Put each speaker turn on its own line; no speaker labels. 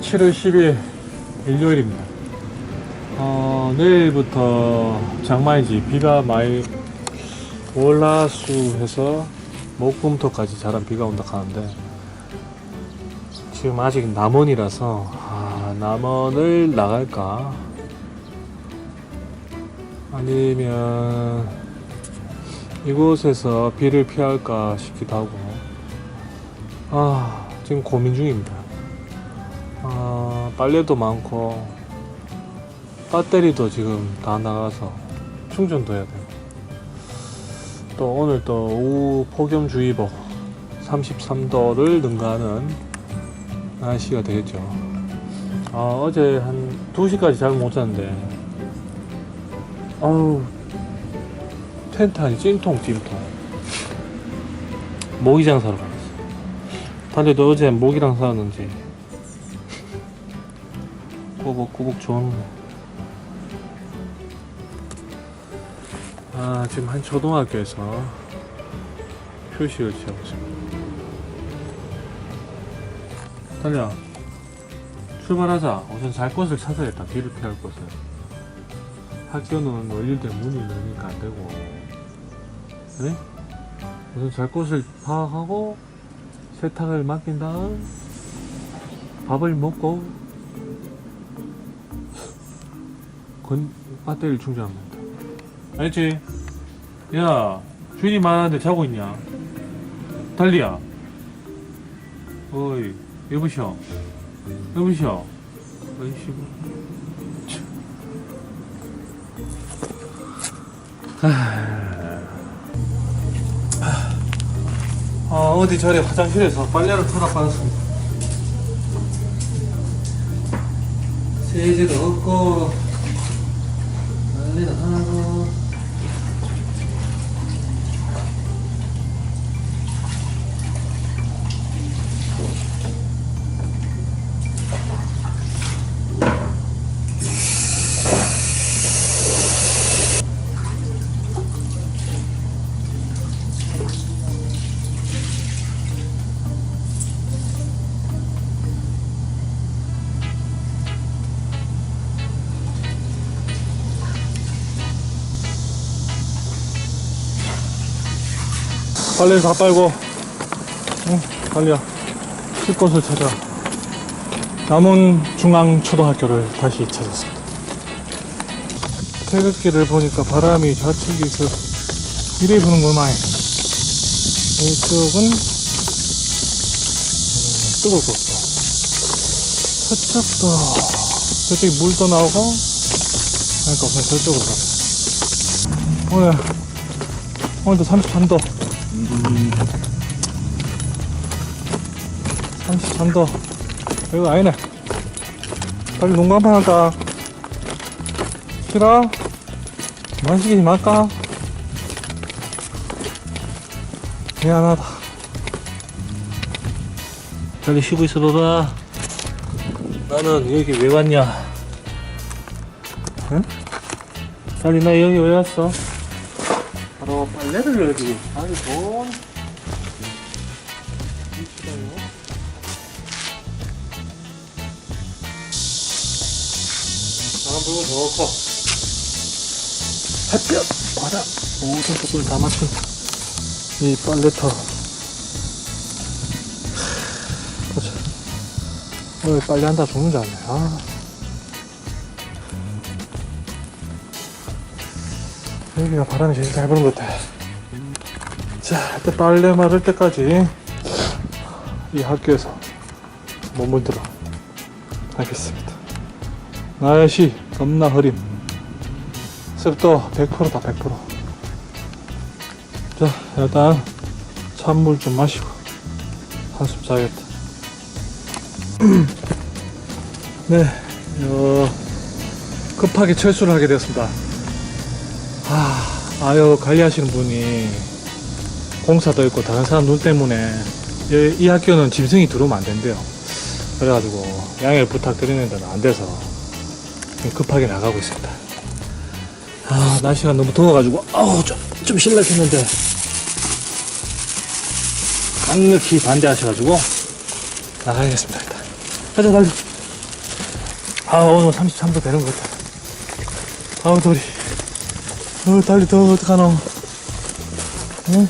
7월 10일 일요일입니다. 어, 내일부터 장마이지 비가 많이 월화수해서 목금토까지 자란 비가 온다 하는데 지금 아직 남원이라서 아, 남원을 나갈까 아니면 이곳에서 비를 피할까 싶기도 하고 아 지금 고민 중입니다. 아, 빨래도 많고 배터리도 지금 다 나가서 충전도 해야 돼요. 또 오늘 또 오후 폭염주의보 33도를 능가하는 날씨가 되겠죠. 아, 어제 한 2시까지 잘 못 잤는데 아우 텐트 안이 찜통 찜통 모기장 사러 가겠어. 달리도 어제 모기랑 싸웠는지 꾸벅꾸벅 좋았네. 아, 지금 한 초등학교에서 표식을 취하고 있습니다. 달려. 출발하자. 우선 잘 곳을 찾아야겠다. 비를 피할 곳을. 학교는 월요일때 문이 열리니까 안 되고. 그래? 우선 잘 곳을 파악하고 세탁을 맡긴 다음 밥을 먹고 건 배터리를 충전합니다. 알지? 야, 주인이 말하는데 자고 있냐? 달리야. 어이, 여보시오. 여보시오. 어이씨. 아, 어디 저래 화장실에서 빨래를 털어 빠졌습니다. 세제도 없고, 빨래를 다 빨고, 응, 빨리야. 쉴 곳을 찾아. 남원 중앙초등학교를 다시 찾았습니다. 태극기를 보니까 바람이 좌측에서 이래 부는구만. 이쪽은, 음, 뜨거울 것 같고. 저쪽도, 저쪽에 물도 나오고, 그러니까 우선 저쪽으로 가자. 오늘, 오늘도 33도. 33도. 이거 아니네. 빨리 농구 한판 할까? 싫어? 마시기 말까? 미안하다. 빨리 쉬고 있어 봐봐. 나는 여기 왜 왔냐? 응? 빨리 나 여기 왜 왔어? 바로 빨래를 여기. 아니, 돈. 다음 부분 좋고. 햇볕, 바다, 모든 부분을 다 맞춘 이 빨래터. 보자. 오늘 빨래한다 죽는 줄 알네. 아. 여기가 바람이 제일 잘 부는 것 같아. 자, 일단 빨래 마를 때까지 이 학교에서 머물도록 하겠습니다. 날씨 겁나 흐림. 습도 100%다, 100%. 자, 일단 찬물 좀 마시고 한숨 자야겠다. 네, 어, 급하게 철수를 하게 되었습니다. 아, 아유, 관리하시는 분이 공사도 있고 다른 사람 눈 때문에 이, 이 학교는 짐승이 들어오면 안 된대요. 그래가지고 양해를 부탁드리는 데는 안 돼서 급하게 나가고 있습니다. 아, 날씨가 너무 더워가지고, 아우, 좀, 좀 실례했는데, 강력히 반대하셔가지고, 나가야겠습니다, 일단. 가자, 달려. 아, 오늘 33도 되는 것 같아. 아우, 돌이. 어, 달리 더워, 어떡하노. 응?